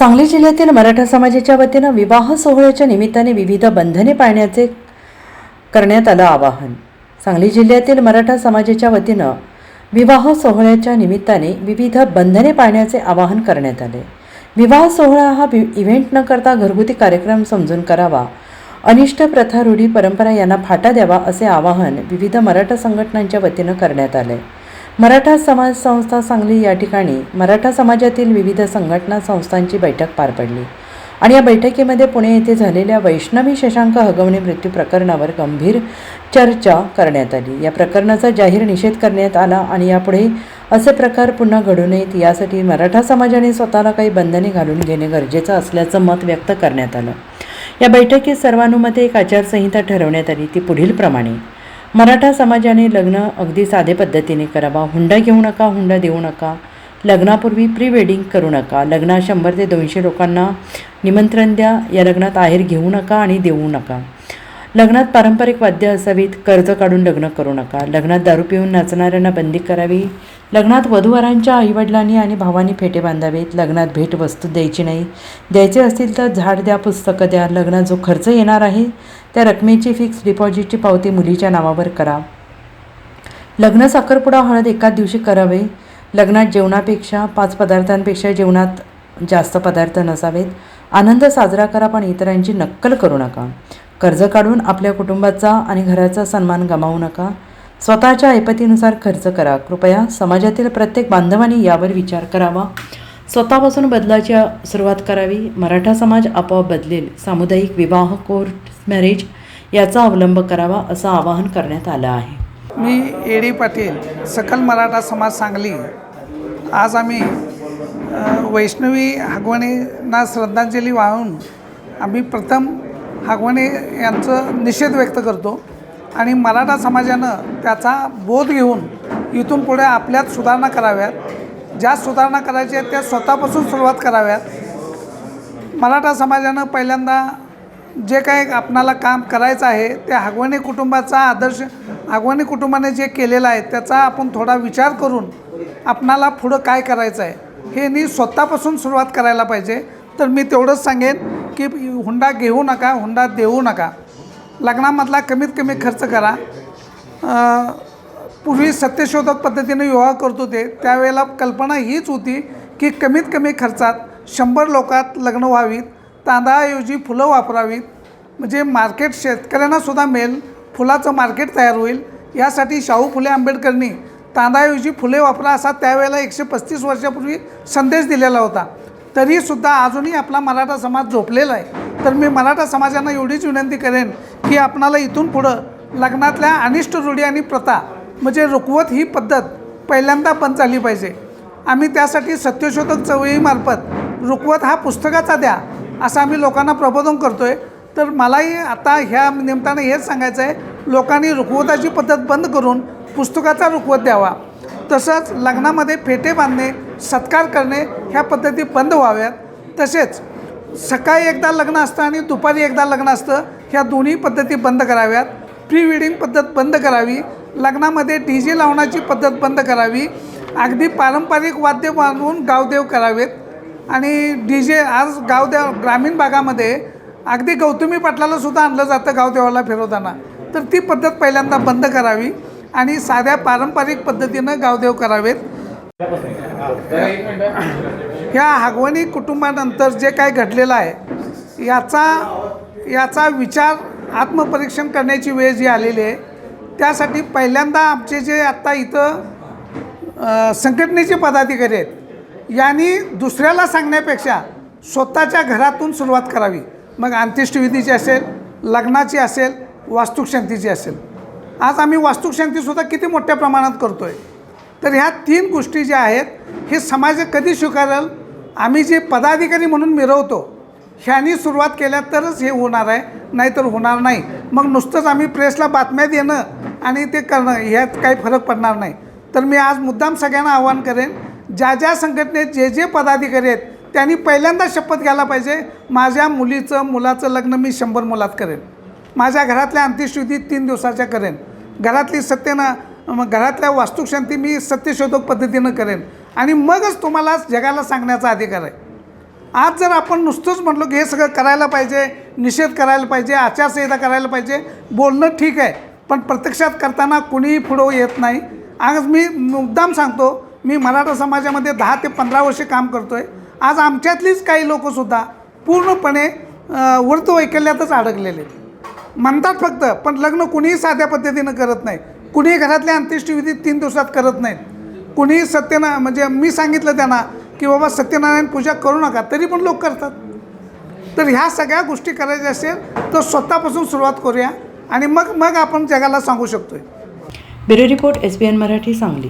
सांगली जिल्ह्यातील मराठा समाजाच्या वतीनं विवाह सोहळ्याच्या निमित्ताने विविध बंधने पाळण्याचे करण्यात आलं आवाहन. सांगली जिल्ह्यातील मराठा समाजाच्या वतीनं विवाह सोहळ्याच्या निमित्ताने विविध बंधने पाळण्याचे आवाहन करण्यात आले. विवाह सोहळा हा वि- इव्हेंट न करता घरगुती कार्यक्रम समजून करावा अनिष्ट प्रथा रूढी परंपरा यांना फाटा द्यावा असे आवाहन विविध मराठा संघटनांच्या वतीनं करण्यात आले. मराठा समाज संस्था सांगली या ठिकाणी मराठा समाजातील विविध संघटना संस्थांची बैठक पार पडली. आणि या बैठकीमध्ये पुणे येथे झालेल्या वैष्णवी शशांक हगवणे मृत्यू प्रकरणावर गंभीर चर्चा करण्यात आली. या प्रकरणाचा जाहीर निषेध करण्यात आला आणि यापुढे असे प्रकार पुन्हा घडू नयेत यासाठी मराठा समाजाने स्वतःला काही बंधने घालून घेणे गरजेचं असल्याचं मत व्यक्त करण्यात आलं. या बैठकीत सर्वानुमते एक आचारसंहिता ठरवण्यात आली. ती पुढील प्रमाणे मराठा समाजाने लग्न अगदी साधे पद्धतीने करावा. हुंडा घेऊ नका हुंडा देऊ नका. लग्नापूर्वी प्री वेडिंग करू नका. लग्नात शंभर ते दोनशे लोकांना निमंत्रण द्या. या लग्नात आहेर घेऊ नका आणि देऊ नका. लग्नात पारंपरिक वाद्य असावीत कर्ज काढून लग्न करू नका. लग्नात दारू पिऊन नाचणाऱ्यांना बंदी करावी. लग्नात वधूवरांच्या आईवडिलांनी आणि भावांनी फेटे बांधावेत. लग्नात भेट वस्तू द्यायची नाही. द्यायचे असतील तर झाड द्या पुस्तकं द्या. लग्नात जो खर्च येणार आहे त्या रकमेची फिक्स डिपॉझिटची पावती मुलीच्या नावावर करा. लग्न साखरपुडा हळद एकाच दिवशी करावे. लग्नात जेवणापेक्षा पाच पदार्थांपेक्षा जेवणात जास्त पदार्थ नसावेत. आनंद साजरा करा पण इतरांची नक्कल करू नका. कर्ज काढून आपल्या कुटुंबाचा आणि घराचा सन्मान गमावू नका. स्वतःच्या ऐपतीनुसार खर्च करा. कृपया समाजातील प्रत्येक बांधवांनी यावर विचार करावा. स्वतःपासून बदलाची सुरुवात करावी. मराठा समाज आपोआप बदलेल. सामुदायिक विवाह कोर्ट मॅरेज याचा अवलंब करावा असं आवाहन करण्यात आलं आहे. मी ए डी पाटील सकल मराठा समाज सांगली. आज आम्ही वैष्णवी हगवणींना श्रद्धांजली वाहून आम्ही प्रथम हागवणे यांचं निषेध व्यक्त करतो आणि मराठा समाजानं त्याचा बोध घेऊन इथून पुढे आपल्यात सुधारणा कराव्यात. ज्या सुधारणा करायच्या आहेत त्या स्वतःपासून सुरुवात कराव्यात. मराठा समाजानं पहिल्यांदा जे काही आपणाला काम करायचं आहे ते हागवणे कुटुंबाचा आदर्श हागवणे कुटुंबाने जे केलेलं आहे त्याचा आपण थोडा विचार करून आपणाला पुढं काय करायचं आहे हे नी स्वतःपासून सुरुवात करायला पाहिजे. तर मी तेवढंच सांगेन. की हुंडा घेऊ नका हुंडा देऊ नका. लग्नामधला कमीत कमी खर्च करा. पूर्वी सत्यशोधक पद्धतीने विवाह करत होते. त्यावेळेला कल्पना हीच होती की कमीत कमी खर्चात शंभर लोकात लग्न व्हावीत तांदळाऐवजी फुलं वापरावीत. म्हणजे मार्केट शेतकऱ्यांनासुद्धा मिळेल फुलाचं मार्केट तयार होईल. यासाठी शाहू फुले आंबेडकरनी तांदळाऐवजी फुले वापरा असा त्यावेळेला एकशे पस्तीस वर्षापूर्वी संदेश दिलेला होता. तरीसुद्धा अजूनही आपला मराठा समाज झोपलेला आहे. तर मी मराठा समाजांना एवढीच विनंती करेन की आपणाला इथून पुढं लग्नातल्या अनिष्ट रूढी आणि प्रथा म्हणजे रुकवत ही पद्धत पहिल्यांदा बंद झाली पाहिजे. आम्ही त्यासाठी सत्यशोधक चळवळीमार्फत रुकवत हा पुस्तकाचा द्या असं आम्ही लोकांना प्रबोधन करतो आहे तर मलाही आता ह्या निमित्तानं हेच सांगायचं आहे लोकांनी रुकवताची पद्धत बंद करून पुस्तकाचा रुकवत द्यावा. तसंच लग्नामध्ये फेटे बांधणे सत्कार करणे ह्या पद्धती बंद व्हाव्यात. तसेच सकाळी एकदा लग्न असतं आणि दुपारी एकदा लग्न असतं ह्या दोन्ही पद्धती बंद कराव्यात. प्री वेडिंग पद्धत बंद करावी. लग्नामध्ये डी जे लावण्याची पद्धत बंद करावी. अगदी पारंपरिक वाद्य बांधून गावदेव करावेत. आणि डी जे आज गावदेव ग्रामीण भागामध्ये अगदी गौतमी पाटलाला सुद्धा आणलं जातं गावदेवाला फिरवताना. तर ती पद्धत पहिल्यांदा बंद करावी आणि साध्या पारंपरिक पद्धतीनं गावदेव करावेत. ह्या हागवणी कुटुंबानंतर जे काय घडलेलं आहे याचा याचा विचार आत्मपरीक्षण करण्याची वेळ जी आलेली आहे त्यासाठी पहिल्यांदा आमचे जे आत्ता इथं संघटनेचे पदाधिकारी आहेत यांनी दुसऱ्याला सांगण्यापेक्षा स्वतःच्या घरातून सुरुवात करावी. मग अंत्येष्टविधीची असेल लग्नाची असेल वास्तुशांतीची असेल. आज आम्ही वास्तुकशांतीसुद्धा किती मोठ्या प्रमाणात करतो आहे तर ह्या तीन गोष्टी ज्या आहेत हे समाज कधी स्वीकारेल? आम्ही जे पदाधिकारी म्हणून मिरवतो ह्यानी सुरुवात केल्या तरच हे होणार आहे नाहीतर होणार नाही. मग नुसतंच आम्ही प्रेसला बातम्या देणं आणि ते करणं ह्यात काही फरक पडणार नाही. तर मी आज मुद्दाम सगळ्यांना आवाहन करेन ज्या ज्या संघटनेत जे जे पदाधिकारी आहेत त्यांनी पहिल्यांदा शपथ घ्यायला पाहिजे. माझ्या मुलीचं मुलाचं लग्न मी शंभर मुलात करेन. माझ्या घरातल्या अंत्यशुद्धी तीन दिवसाच्या करेन. घरातली सत्यना मग घरातल्या वास्तुशांती मी सत्यशोधक पद्धतीनं करेन. आणि मगच तुम्हाला जगाला सांगण्याचा अधिकार आहे. आज जर आपण नुसतंच म्हटलो की हे सगळं करायला पाहिजे निषेध करायला पाहिजे आचारसंहिता करायला पाहिजे बोलणं ठीक आहे. पण प्रत्यक्षात करताना कुणीही पुढं येत नाही. आज मी मुद्दाम सांगतो मी मराठा समाजामध्ये दहा ते पंधरा वर्षे काम करतो आहे आज आमच्यातलीच काही लोकंसुद्धा पूर्णपणे वृत्तवैकल्यातच अडकलेले आहेत. म्हणतात फक्त पण लग्न कुणीही साध्या पद्धतीनं करत नाही. कुणीही घरातल्या अंत्येष्टीविधी तीन दिवसात करत नाहीत. कुणीही सत्यना म्हणजे मी सांगितलं त्यांना की बाबा सत्यनारायण पूजा करू नका तरी पण लोक करतात. तर ह्या सगळ्या गोष्टी करायच्या असेल तर स्वतःपासून सुरुवात करूया आणि मग मग आपण जगाला सांगू शकतो bureau report S B N Marathi Sangli.